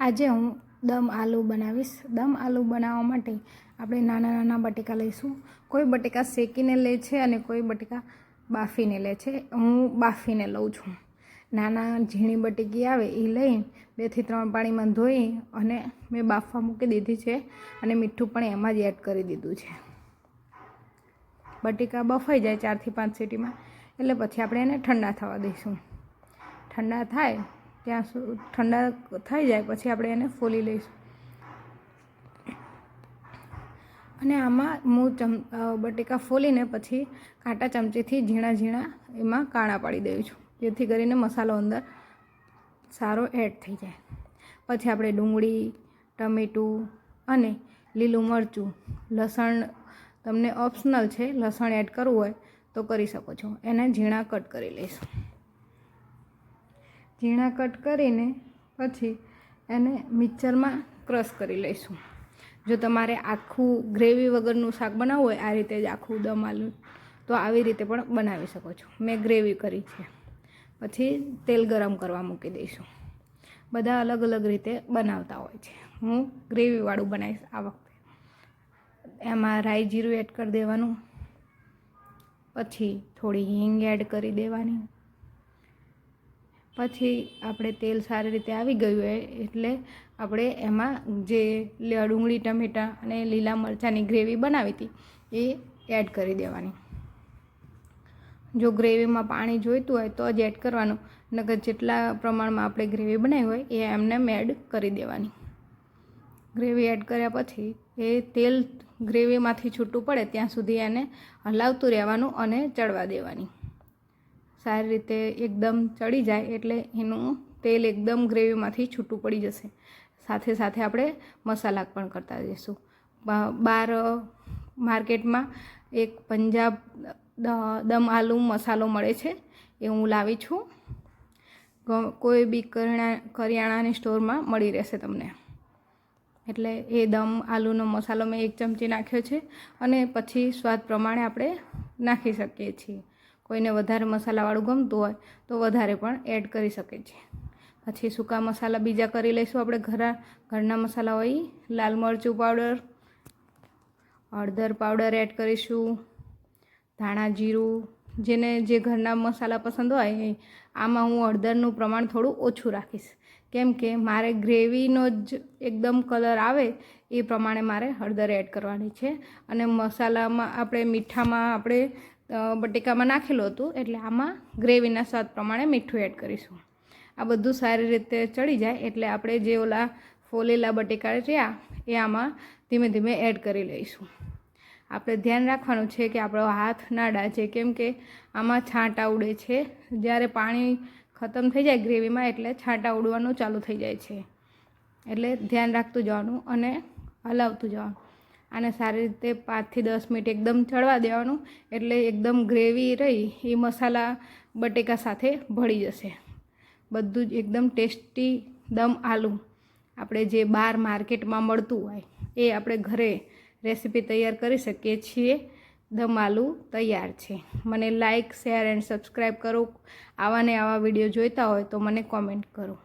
આજે હું દમ આલુ બનાવીશ. દમ આલુ બનાવવા માટે આપણે નાના નાના બટેકા લઈશું. કોઈ બટેકા શેકીને લે છે અને કોઈ બટેકા બાફીને લે છે. હું બાફીને લઉં છું. નાના ઝીણી બટેકી આવે એ લઈ બેથી ત્રણ પાણીમાં ધોઈ અને મેં બાફવા મૂકી દીધી છે અને મીઠું પણ એમાં જ એડ કરી દીધું છે. બટેકા બફાઈ જાય ચારથી પાંચ સીટીમાં એટલે પછી આપણે એને ઠંડા થવા દઈશું. ઠંડા થાય ત્યાં સુધી ઠંડા થઈ જાય પછી આપણે એને ફોલી લઈશું. અને આમાં હું ચમ બટેકા ફોલીને પછી કાંટા ચમચીથી ઝીણા ઝીણા એમાં કાણા પાડી દઉં છું. જેથી કરીને મસાલો અંદર સારો એડ થઈ જાય. પછી આપણે ડુંગળી, ટમેટું અને લીલું મરચું, લસણ, તમને ઓપ્શનલ છે, લસણ એડ કરવું હોય તો કરી શકો છો. એને ઝીણા કટ કરી લઈશું. ઝીણા કટ કરીને પછી એને મિક્સરમાં ક્રશ કરી લઈશું. જો તમારે આખું ગ્રેવી વગરનું શાક બનાવવું હોય, આ રીતે જ આખું દમ આલુ તો આવી રીતે પણ બનાવી શકો છો. મેં ગ્રેવી કરી છે. પછી તેલ ગરમ કરવા મૂકી દઈશું. બધા અલગ અલગ રીતે બનાવતા હોય છે. હું ગ્રેવીવાળું બનાવીશ આ વખતે. એમાં રાઈ જીરું એડ કરી દેવાનું. પછી થોડી હિંગ એડ કરી દેવાની. પછી આપણે તેલ સારી રીતે આવી ગયું હોય એટલે આપણે એમાં જે ડુંગળી, ટમેટાં અને લીલા મરચાંની ગ્રેવી બનાવી હતી એ એડ કરી દેવાની. જો ગ્રેવીમાં પાણી જોઈતું હોય તો જ એડ કરવાનું, નકર જેટલા પ્રમાણમાં આપણે ગ્રેવી બનાવી હોય એ એમને એડ કરી દેવાની. ગ્રેવી એડ કર્યા પછી એ તેલ ગ્રેવીમાંથી છૂટું પડે ત્યાં સુધી એને હલાવતું રહેવાનું અને ચડવા દેવાની. સારી રીતે એકદમ ચડી જાય એટલે એનું તેલ એકદમ ગ્રેવીમાંથી છૂટું પડી જશે. સાથે સાથે આપણે મસાલા પણ કરતા જઈશું. બહાર માર્કેટમાં એક પંજાબ દમ આલુ મસાલો મળે છે, એ હું લાવી છું. કોઈ બી કરિયાણા કરિયાણાની સ્ટોરમાં મળી રહેશે તમને. એટલે એ દમ આલુનો મસાલો મેં એક ચમચી નાખ્યો છે અને પછી સ્વાદ પ્રમાણે આપણે નાખી શકીએ છીએ. કોઈને વધારે મસાલાવાળું ગમતું હોય, તો વધારે પણ એડ કરી શકે છે. પછી સૂકા મસાલા બીજા કરી લઈશું આપણે ઘરા, ઘરના મસાલા હોય લાલ મરચું પાવડર, હળદર પાવડર એડ કરીશું, ધાણા જીરું, જેને જે ઘરના મસાલા પસંદ હોય આમાં હું હળદરનું પ્રમાણ થોડું ઓછું રાખીશ. કેમ કે મારે ગ્રેવીનો જ એકદમ કલર આવે, એ પ્રમાણે મારે હળદર એડ કરવાની છે. અને મસાલામાં આપણે મીઠામાં આપણે બટેકામાં નાખેલું હતું એટલે આમાં ગ્રેવીના સ્વાદ પ્રમાણે મીઠું એડ કરીશું. આ બધું સારી રીતે ચડી જાય એટલે આપણે જે ઓલા ફોલેલા બટેકા રહ્યા, એ આમાં ધીમે ધીમે એડ કરી લઈશું. આપણે ધ્યાન રાખવાનું છે કે આપણો હાથ ના ડાચે કેમ કે આમાં છાંટા ઉડે છે. જ્યારે પાણી ખતમ થઈ જાય ગ્રેવીમાં એટલે છાંટા ઉડવાનું ચાલુ થઈ જાય છે. એટલે ધ્યાન રાખતું જવાનું અને હલાવતું જવાનું. આને સારી રીતે પાંચથી દસ મિનિટ એકદમ ચડવા દેવાનું. એટલે એકદમ ગ્રેવી રહી, એ મસાલા બટેકા સાથે ભળી જશે. બધું જ એકદમ ટેસ્ટી દમ આલુ આપણે જે બહાર માર્કેટમાં મળતું હોય, એ આપણે ઘરે રેસીપી તૈયાર કરી શકીએ છીએ. દમ આલુ તૈયાર છે. મને લાઇક શેર એન્ડ સબસ્ક્રાઈબ કરો. આવા ને આવા વીડિયો જોઈતા હોય તો મને કોમેન્ટ કરો.